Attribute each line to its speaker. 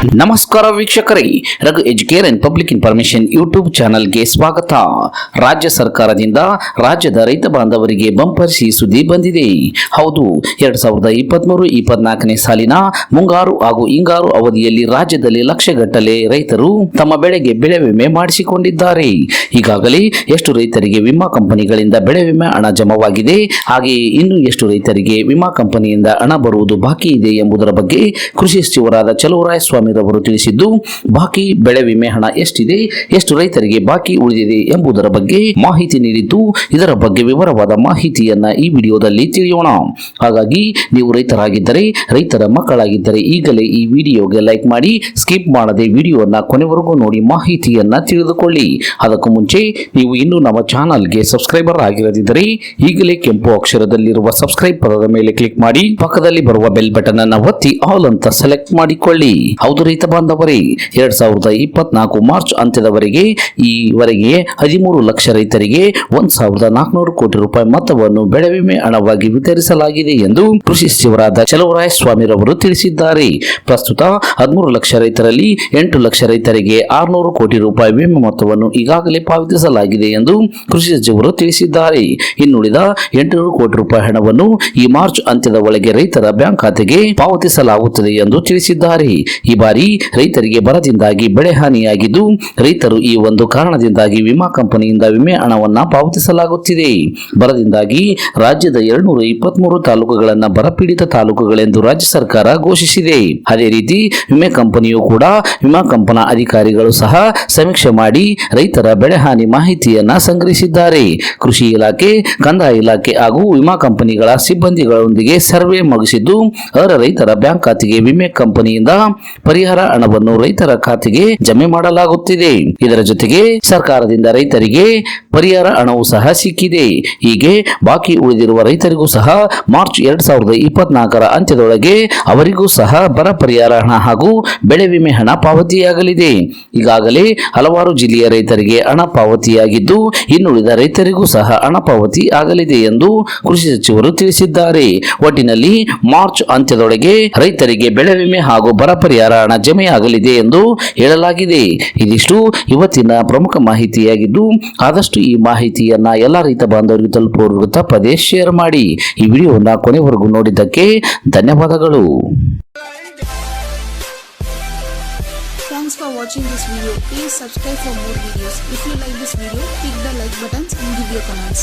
Speaker 1: ನಮಸ್ಕಾರ ವೀಕ್ಷಕರೇ, Raghu Educare and public information YouTube ಚಾನಲ್ಗೆ ಸ್ವಾಗತ. ರಾಜ್ಯ ಸರ್ಕಾರದಿಂದ ರಾಜ್ಯದ ರೈತ ಬಾಂಧವರಿಗೆ ಬಂಪರ್ ಸಿ ಸುದ್ದಿ ಬಂದಿದೆ. ಹೌದು, ಎರಡ್ ಸಾವಿರದ ಇಪ್ಪತ್ಮೂರು ಇಪ್ಪತ್ನಾಲ್ಕನೇ ಸಾಲಿನ ಮುಂಗಾರು ಹಾಗೂ ಹಿಂಗಾರು ಅವಧಿಯಲ್ಲಿ ರಾಜ್ಯದಲ್ಲಿ ಲಕ್ಷಗಟ್ಟಲೆ ರೈತರು ತಮ್ಮ ಬೆಳೆಗೆ ಬೆಳೆ ವಿಮೆ ಮಾಡಿಸಿಕೊಂಡಿದ್ದಾರೆ. ಈಗಾಗಲೇ ಎಷ್ಟು ರೈತರಿಗೆ ವಿಮಾ ಕಂಪನಿಗಳಿಂದ ಬೆಳೆ ವಿಮೆ ಹಣ ಜಮವಾಗಿದೆ ಹಾಗೆಯೇ ಇನ್ನು ಎಷ್ಟು ರೈತರಿಗೆ ವಿಮಾ ಕಂಪನಿಯಿಂದ ಹಣ ಬರುವುದು ಬಾಕಿ ಇದೆ ಎಂಬುದರ ಬಗ್ಗೆ ಕೃಷಿ ಸಚಿವರಾದ ಚಲುವರಾಯ ಸ್ವಾಮಿರವರು ತಿಳಿಸಿದ್ದು, ಬಾಕಿ ಬೆಳೆ ವಿಮೆ ಹಣ ಎಷ್ಟಿದೆ, ಎಷ್ಟು ರೈತರಿಗೆ ಬಾಕಿ ಉಳಿದಿದೆ ಎಂಬುದರ ಬಗ್ಗೆ ಮಾಹಿತಿ ನೀಡಿದ್ದು, ಇದರ ಬಗ್ಗೆ ವಿವರವಾದ ಮಾಹಿತಿಯನ್ನ ಈ ವಿಡಿಯೋದಲ್ಲಿ ತಿಳಿಯೋಣ. ಹಾಗಾಗಿ, ನೀವು ರೈತರಾಗಿದ್ದರೆ, ರೈತರ ಮಕ್ಕಳಾಗಿದ್ದರೆ ಈಗಲೇ ಈ ವಿಡಿಯೋಗೆ ಲೈಕ್ ಮಾಡಿ, ಸ್ಕಿಪ್ ಮಾಡದೆ ವಿಡಿಯೋನ ಕೊನೆವರೆಗೂ ನೋಡಿ ಮಾಹಿತಿಯನ್ನ ತಿಳಿದುಕೊಳ್ಳಿ. ಅದಕ್ಕೂ ಮುಂಚೆ, ನೀವು ಇನ್ನೂ ನಮ್ಮ ಚಾನಲ್ಗೆ ಸಬ್ಸ್ಕ್ರೈಬರ್ ಆಗಿರದಿದ್ದರೆ, ಈಗಲೇ ಕೆಂಪು ಅಕ್ಷರದಲ್ಲಿರುವ ಸಬ್ಸ್ಕ್ರೈಬ್ ಪದದ ಮೇಲೆ ಕ್ಲಿಕ್ ಮಾಡಿ, ಪಕ್ಕದಲ್ಲಿ ಬರುವ ಬೆಲ್ ಬಟನ್ ಅನ್ನ ಒತ್ತಿ, ಆಲ್ ಅಂತ ಸೆಲೆಕ್ಟ್ ಮಾಡಿಕೊಳ್ಳಿ. ಹೌದು ರೈತ ಬಾಂಧವರೇ, ಎರಡ್ ಸಾವಿರದ ಇಪ್ಪತ್ನಾಲ್ಕು ಮಾರ್ಚ್ ಅಂತ್ಯದವರೆಗೆ ಈವರೆಗೆ ಹದಿಮೂರು ಲಕ್ಷ ರೈತರಿಗೆ ಒಂದ್ ಸಾವಿರದ ನಾಲ್ಕುನೂರು ಕೋಟಿ ರೂಪಾಯಿ ಮೊತ್ತವನ್ನು ಬೆಳೆ ವಿಮೆ ಹಣವಾಗಿ ವಿತರಿಸಲಾಗಿದೆ ಎಂದು ಕೃಷಿ ಸಚಿವರಾದ ಚಲುವರಾಯ ಸ್ವಾಮಿರವರು ತಿಳಿಸಿದ್ದಾರೆ. ಪ್ರಸ್ತುತ ಹದಿಮೂರು ಲಕ್ಷ ರೈತರಲ್ಲಿ ಎಂಟು ಲಕ್ಷ ರೈತರಿಗೆ ಆರುನೂರು ಕೋಟಿ ರೂಪಾಯಿ ವಿಮೆ ಮೊತ್ತವನ್ನು ಈಗಾಗಲೇ ಪಾವತಿಸಲಾಗಿದೆ ಎಂದು ಕೃಷಿ ಸಚಿವರು ತಿಳಿಸಿದ್ದಾರೆ. ಇನ್ನುಳಿದ ಎಂಟುನೂರು ಕೋಟಿ ರೂಪಾಯಿ ಹಣವನ್ನು ಈ ಮಾರ್ಚ್ ಅಂತ್ಯದ ಒಳಗೆ ರೈತರ ಬ್ಯಾಂಕ್ ಖಾತೆಗೆ ಪಾವತಿಸಲಾಗುತ್ತದೆ ಎಂದು ತಿಳಿಸಿದ್ದಾರೆ. ಈ ಬಾರಿ ರೈತರಿಗೆ ಬರದಿಂದಾಗಿ ಬೆಳೆ ಹಾನಿಯಾಗಿದ್ದು, ರೈತರು ಈ ಒಂದು ಕಾರಣದಿಂದಾಗಿ ವಿಮಾ ಕಂಪನಿಯಿಂದ ವಿಮೆ ಹಣವನ್ನು ಪಾವತಿಸಲಾಗುತ್ತಿದೆ. ಬರದಿಂದಾಗಿ ರಾಜ್ಯದ ಎರಡ್ನೂರ ಇಪ್ಪತ್ಮೂರು ತಾಲೂಕುಗಳನ್ನು ಬರಪೀಡಿತ ತಾಲೂಕುಗಳೆಂದು ರಾಜ್ಯ ಸರ್ಕಾರ ಘೋಷಿಸಿದೆ. ಅದೇ ರೀತಿ ವಿಮೆ ಕಂಪನಿಯು ಕೂಡ ವಿಮಾ ಕಂಪನ ಅಧಿಕಾರಿಗಳು ಸಹ ಸಮೀಕ್ಷೆ ಮಾಡಿ ರೈತರ ಬೆಳೆ ಹಾನಿ ಮಾಹಿತಿಯನ್ನ ಸಂಗ್ರಹಿಸಿದ್ದಾರೆ. ಕೃಷಿ ಇಲಾಖೆ, ಕಂದಾಯ ಇಲಾಖೆ ಹಾಗೂ ವಿಮಾ ಕಂಪನಿಗಳ ಸಿಬ್ಬಂದಿಗಳೊಂದಿಗೆ ಸರ್ವೆ ಮುಗಿಸಿದ್ದು ಅವರ ರೈತರ ಬ್ಯಾಂಕ್ ಖಾತೆಗೆ ವಿಮೆ ಕಂಪನಿಯಿಂದ ಪರಿಹಾರ ಹಣವನ್ನು ರೈತರ ಖಾತೆಗೆ ಜಮೆ ಮಾಡಲಾಗುತ್ತಿದೆ. ಇದರ ಜೊತೆಗೆ ಸರ್ಕಾರದಿಂದ ರೈತರಿಗೆ ಪರಿಹಾರ ಹಣವೂ ಸಹ ಸಿಕ್ಕಿದೆ. ಹೀಗೆ ಬಾಕಿ ಉಳಿದಿರುವ ರೈತರಿಗೂ ಸಹ ಮಾರ್ಚ್ ಎರಡ್ ಸಾವಿರದ ಇಪ್ಪತ್ನಾಲ್ಕರ ಅಂತ್ಯದೊಳಗೆ ಅವರಿಗೂ ಸಹ ಬರ ಪರಿಹಾರ ಹಣ ಹಾಗೂ ಬೆಳೆ ವಿಮೆ ಹಣ ಪಾವತಿಯಾಗಲಿದೆ. ಈಗಾಗಲೇ ಹಲವಾರು ಜಿಲ್ಲೆಯ ರೈತರಿಗೆ ಹಣ ಪಾವತಿಯಾಗಿದ್ದು, ಇನ್ನುಳಿದ ರೈತರಿಗೂ ಸಹ ಹಣ ಪಾವತಿ ಆಗಲಿದೆ ಎಂದು ಕೃಷಿ ಸಚಿವರು ತಿಳಿಸಿದ್ದಾರೆ. ಒಟ್ಟಿನಲ್ಲಿ ಮಾರ್ಚ್ ಅಂತ್ಯದೊಳಗೆ ರೈತರಿಗೆ ಬೆಳೆ ವಿಮೆ ಹಾಗೂ ಬರ ಪರಿಹಾರ ಹಣ ಜಮೆಯಾಗಲಿದೆ ಎಂದು ಹೇಳಲಾಗಿದೆ ಇದಿಷ್ಟು ಇವತ್ತಿನ ಪ್ರಮುಖ ಮಾಹಿತಿಯಾಗಿದ್ದು ಆದಷ್ಟು ಈ ಮಾಹಿತಿಯನ್ನ ಎಲ್ಲ ರೈತ ಬಾಂಧವರಿಗೆ ತಲುಪುವವರೆಗೂ ತಪ್ಪದೇ ಶೇರ್ ಮಾಡಿ ಈ ವಿಡಿಯೋನ ಕೊನೆವರೆಗೂ ನೋಡಿದ್ದಕ್ಕೆ ಧನ್ಯವಾದಗಳು
Speaker 2: Thanks for watching this video. Please subscribe for more videos. If you like this video, click the like buttons and give your comments.